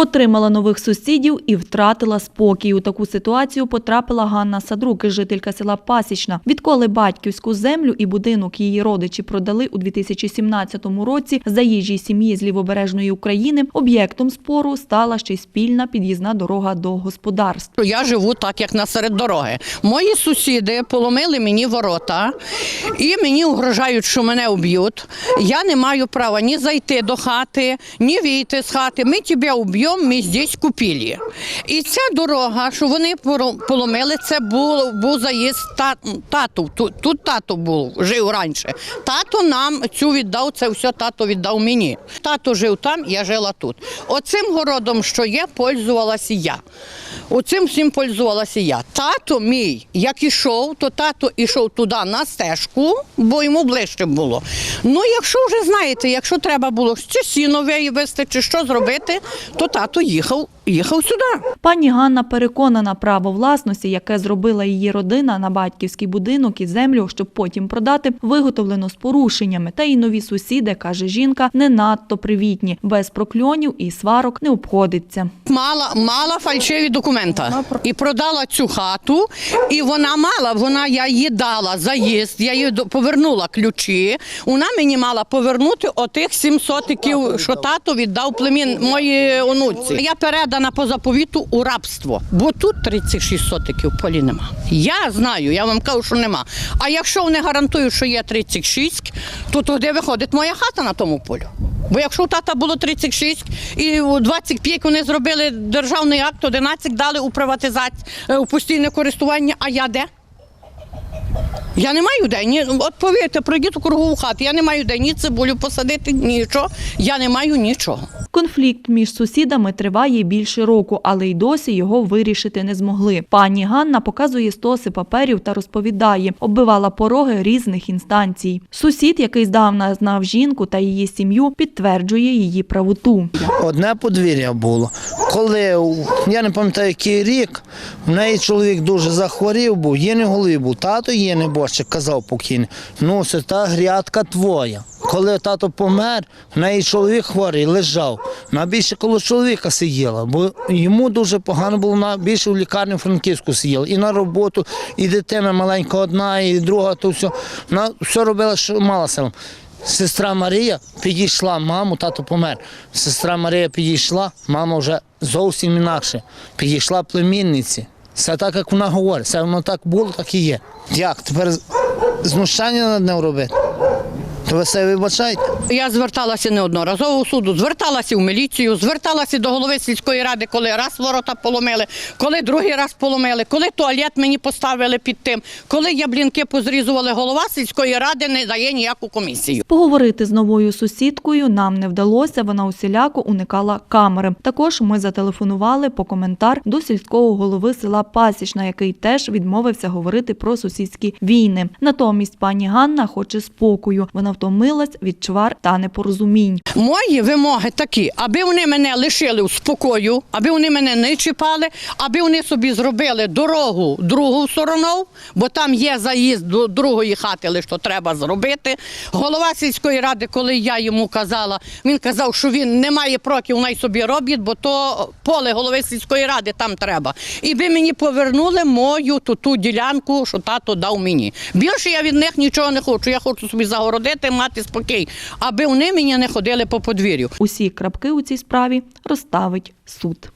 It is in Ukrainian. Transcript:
Отримала нових сусідів і втратила спокій. У таку ситуацію потрапила Ганна Садрук, жителька села Пасічна. Відколи батьківську землю і будинок її родичі продали у 2017 році заїжджій сім'ї з лівобережної України, об'єктом спору стала ще й спільна під'їзна дорога до господарств. Я живу так, як насеред дороги. Мої сусіди поломили мені ворота і мені угрожають, що мене уб'ють. Я не маю права ні зайти до хати, ні вийти з хати. Ми тебе уб'ємо, ми здесь купили. І ця дорога, що вони поломили, це був, був заїзд та- тату. Тут, тут тато був, жив раніше. Тато нам цю віддав, це все тато віддав мені. Тато жив там, я жила тут. Оцим городом, що є, пользувалася я. Оцим всім пользувалася я. Тато мій, як ішов, то тато ішов туди на стежку, бо йому ближче було. Ну, якщо вже знаєте, якщо треба було чи сіно вивезти, чи що зробити, то тато їхав, їхав сюди. Пані Ганна переконана, право власності, яке зробила її родина на батьківський будинок і землю, щоб потім продати, виготовлено з порушеннями. Та й нові сусіди, каже жінка, не надто привітні, без прокльонів і сварок не обходиться. Мала, мала фальшиві документа і продала цю хату. І вона мала, вона я їй дала заїзд, я їй до- повернула ключі. Вона мені мала повернути отих сім сотиків, що тато віддав племін моїй онуці. Я передана по заповіту у рабство, бо тут 36 сотиків полі нема. Я знаю, я вам кажу, що нема. А якщо вони гарантують, що є 36, то тоді виходить моя хата на тому полю. Бо якщо у тата було 36 і у 25 вони зробили державний акт, 11 дали у приватизацію, е, у постійне користування, а я де? Я не маю де. Ні, от повірте, пройдіть у кругову хату. Я не маю де ні цибулю посадити, нічого. Я не маю нічого. Конфлікт між сусідами триває більше року, але й досі його вирішити не змогли. Пані Ганна показує стоси паперів та розповідає, оббивала пороги різних інстанцій. Сусід, який здавна знав жінку та її сім'ю, підтверджує її правоту. Одне подвір'я було. Коли я не пам'ятаю, який рік, в неї чоловік дуже захворів був, є не голові був. Тато є небожчик, казав покійний. Ну, це та грядка твоя. Коли тато помер, в неї чоловік хворий лежав. Вона більше коло чоловіка сиділа, бо йому дуже погано було, вона більше в лікарні Франківську сиділа. І на роботу, і дитина маленька одна, і друга, то все. Вона все робила, що мала силу. Сестра Марія підійшла, маму, тато помер. Сестра Марія підійшла, мама вже зовсім інакше. Підійшла племінниці. Все так, як вона говорить, все воно так було, так і є. Як? Тепер знущання над ним робити? То ви себе вибачаєте? Я зверталася неодноразово у суду, зверталася в міліцію, зверталася до голови сільської ради, коли раз ворота поломили, коли другий раз поломили, коли туалет мені поставили під тим, коли яблінки позрізували, голова сільської ради не дає ніяку комісію. Поговорити з новою сусідкою нам не вдалося. Вона усіляко уникала камери. Також ми зателефонували по коментар до сільського голови села Пасічна, який теж відмовився говорити про сусідські війни. Натомість пані Ганна хоче спокою. Вона втомилась від чвар та непорозумінь. Мої вимоги такі, аби вони мене лишили в спокою, аби вони мене не чіпали, аби вони собі зробили дорогу другу сторону, бо там є заїзд до другої хати, лише то треба зробити. Голова сільської ради, коли я йому казала, він казав, що він не має проти, най собі робить, бо то поле голови сільської ради там треба. І би мені повернули мою ту, ту ділянку, що тато дав мені. Більше я від них нічого не хочу. Я хочу собі загородити, мати спокій, аби вони мені не ходили по подвір'ю. Усі крапки у цій справі розставить суд.